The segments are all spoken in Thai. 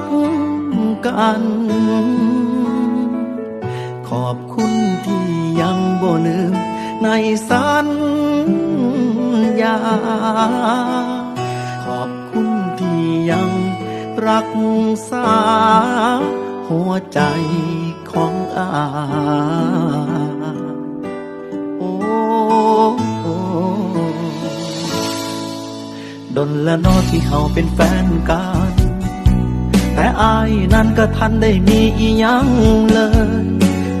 กกัน ขอบคุณที่ยังบ่ลืมในสัญญา ขอบคุณที่ยังรักษาหัวใจของอา ดนและนอที่เขาเป็นแฟนกัน แต่อายนั้นก็ทันได้มีอียังเลย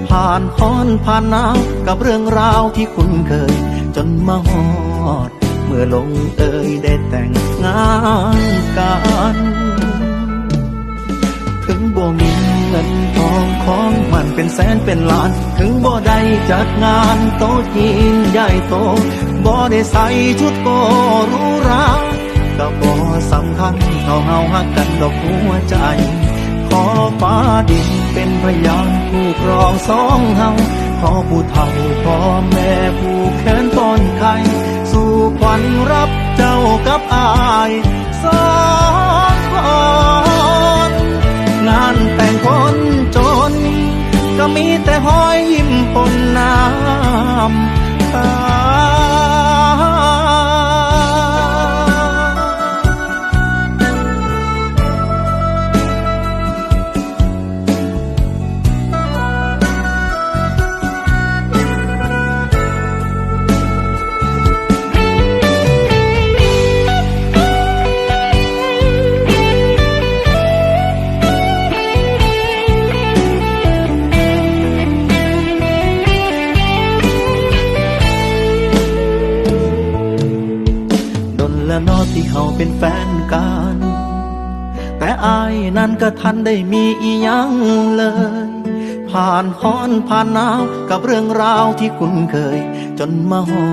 ผ่านฮ้อนผ่านหนาวกับเรื่องราวที่คุ้นเคย จนมาฮอด เมื่อลงเอยได้แต่งงานกัน ถึงบ่มีเงินทองของมันเป็นแสนเป็นล้าน ถึงบ่ได้จัดงานโต๊ะจีนใหญ่โตบ่ได้ใส่ชุดโกรูหรา ก็บ่สำคัญเท่าเฮาฮักกันดอกหัวใจ ขอฟ้าดินเป็นพยานผู้ครองสองเฮาขอผู้เฒ่าพ่อแม่ผู้แขนต้นไข่สู่ขวัญรับเจ้ากับอายสองคนงานแต่งคนจน ก็มีแต่หอยยิ้มปนน้ำตา เขาเป็นแฟนกัน แต่อายนั้นก็ทันได้มีอีหยังเลย ผ่านฮ้อนผ่านหนาวกับเรื่องราวที่คุ้นเคย จนมาฮอ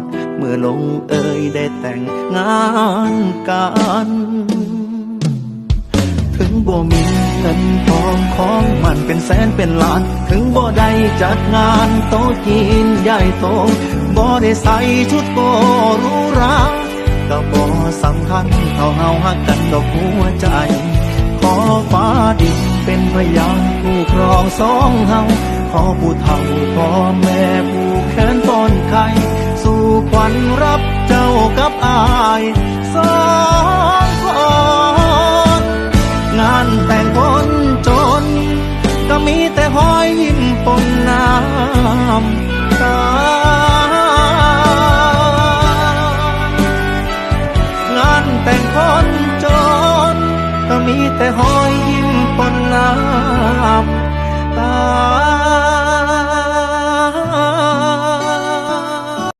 ด เมื่อลงเอยได้แต่งงานกัน ถึงบ่มีเงินทองของมันเป็นแสนเป็นล้าน ถึงบ่ได้จัดงานโต๊ะจีนใหญ่โตบ่ได้ใส่ชุดโกรูหรา ก็บ่สำคัญเท่าเฮาฮักกันดอกหัวใจ ขอฟ้าดินเป็นพยานผู้ครองสองเฮาขอผู้เฒ่าพ่อแม่ผู้แขนต้นไข่สู่ขวัญรับเจ้ากับอายสองคนงานแต่งคนจน ก็มีแต่หอยยิ้มปนน้ำ แต่หอยยิ้มปนน้ำ